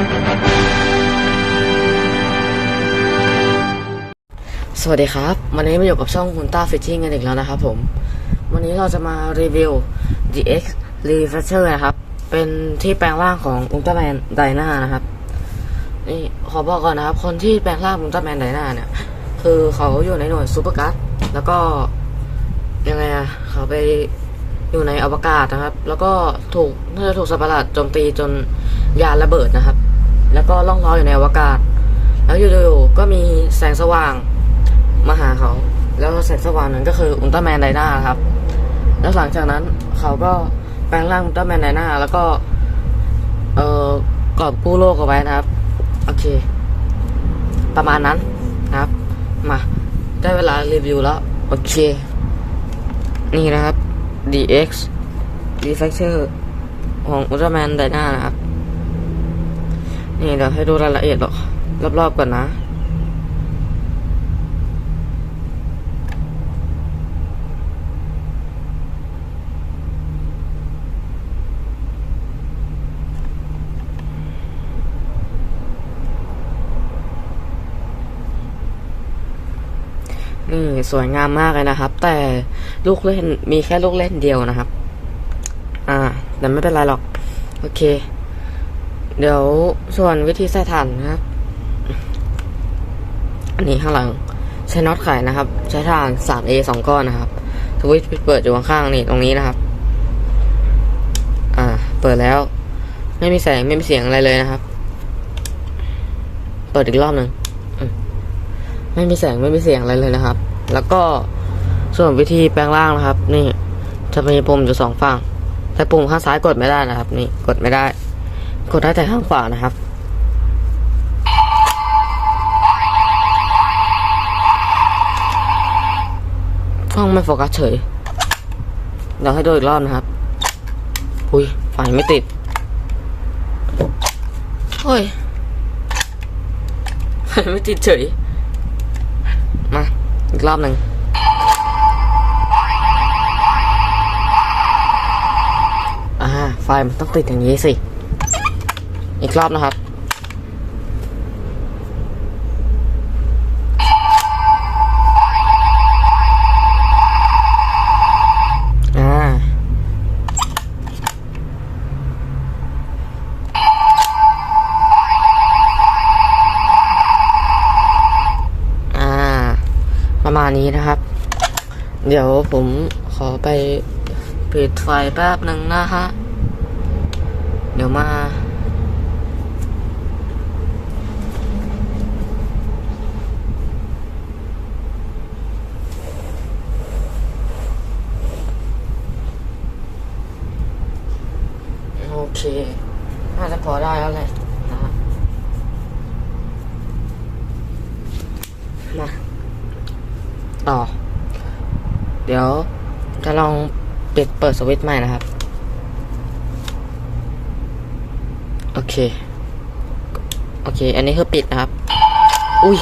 สวัสดีครับ วันนี้มาอยู่กับช่องคุณต้าฟิชชิ่งกันอีกแล้วนะครับผม วันนี้เราจะมารีวิว DX r e f r e s h e r นะครับ เป็นที่แปลงร่างของอุลตร้าแมนไดนานะครับ นี่ขอบอกก่อนนะครับ คนที่แปลงร่างอุลตร้าแมนไดนาเนี่ย คือเขาอยู่ในหน่วยซูเปอร์การ์ดแล้วก็ยังไงอะเขาไปอยู่ในอวกาศนะครับ แล้วก็ถูกน่าจะถูกสัตว์ปะหลาดโจมตีจนยานระเบิดนะครับ แล้วก็ล่องลอยอยู่ในอวกาศ แล้วอยู่ๆก็มีแสงสว่างมาหาเขา แล้วแสงสว่างนั้นก็คืออุลตร้าแมนไดนาครับ แล้วหลังจากนั้นเขาก็แปลงร่างอุลตร้าแมนไดนาแล้วก็เอ่อกอบกู้โลกเอาไว้นะครับ โอเค ประมาณนั้นนะครับ มา ได้เวลารีวิวแล้ว โอเค นี่นะครับ DX Refactor ของอุลตร้าแมนไดนานะครับ นี่เดี๋ยวให้ดูรายละเอียดหรอรอบๆก่อนนะ นี่สวยงามมากเลยนะครับ แต่ลูกเล่นมีแค่ลูกเล่นเดียวนะครับ อ่า แต่ไม่เป็นไรหรอก โอเค เดี๋ยวส่วนวิธีใส่ถ่านนะครับอันนี้ข้างหลังใช้น็อตไขนะครับ ใช้ถ่าน 3A สองก้อนนะครับสวิตช์เปิดอยู่ข้างๆนี่ตรงนี้นะครับ อ่า เปิดแล้ว ไม่มีแสงไม่มีเสียงอะไรเลยนะครับ เปิดอีกรอบหนึ่งไม่มีแสงไม่มีเสียงอะไรเลยนะครับ แล้วก็ส่วนวิธีแปลงร่างนะครับ นี่จะมีปุ่มอยู่สองฝั่งแต่ปุ่มข้างซ้ายกดไม่ได้นะครับ นี่กดไม่ได้ กดได้แต่ข้างขวานะครับ กล้องไม่โฟกัสเฉยเดี๋ยวให้ดูอีกรอบนะครับ อุ้ยไฟไม่ติดเฮ้ยไฟไม่ติดเฉย มา อีกรอบหนึ่งอ่า ไฟมันต้องติดอย่างนี้สิ อีกรอบนะครับอ่าอ่าประมาณนี้นะครับ เดี๋ยวผมขอไปปิดไฟแป๊บหนึ่งนะฮะ เดี๋ยวมา เค น่าจะพอได้แล้วแหละนะฮะมา ต่อ เดี๋ยวจะลองปิดเปิดสวิตช์ใหม่นะครับ โอเค โอเค อันนี้คือปิดนะครับ อุ้ย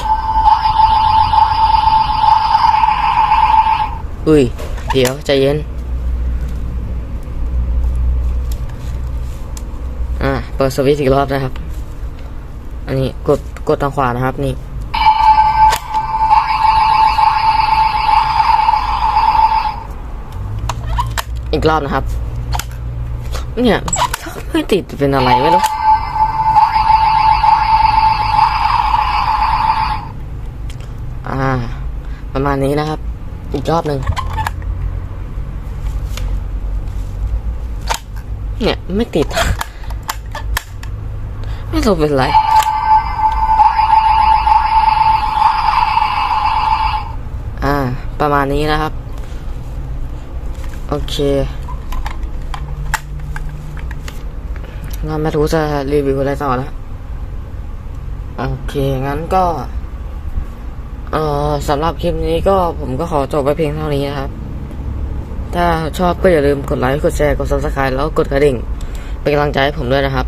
อุ้ย เดี๋ยวใจเย็น อ่า เปิดสวิตช์อีกรอบนะครับ อันนี้กดกดทางขวานะครับนี่อีกรอบนะครับ เนี่ยไม่ติดเป็นอะไรไม่รู้อ่า ประมาณนี้นะครับ อีกรอบหนึ่งเนี่ย ไม่ติด ไม่รู้เป็นไรอ่า ประมาณนี้นะครับ โอเคงั้นไม่รู้จะรีวิวอะไรต่อแล้วโอเค งั้นก็ เอ่อสำหรับคลิปนี้ก็ผมก็ขอจบไปเพียงเท่านี้นะครับ ถ้าชอบก็อย่าลืมกดไลค์ กดแชร์ กด subscribe แล้วกดกระดิ่ง เป็นกำลังใจให้ผมด้วยนะครับ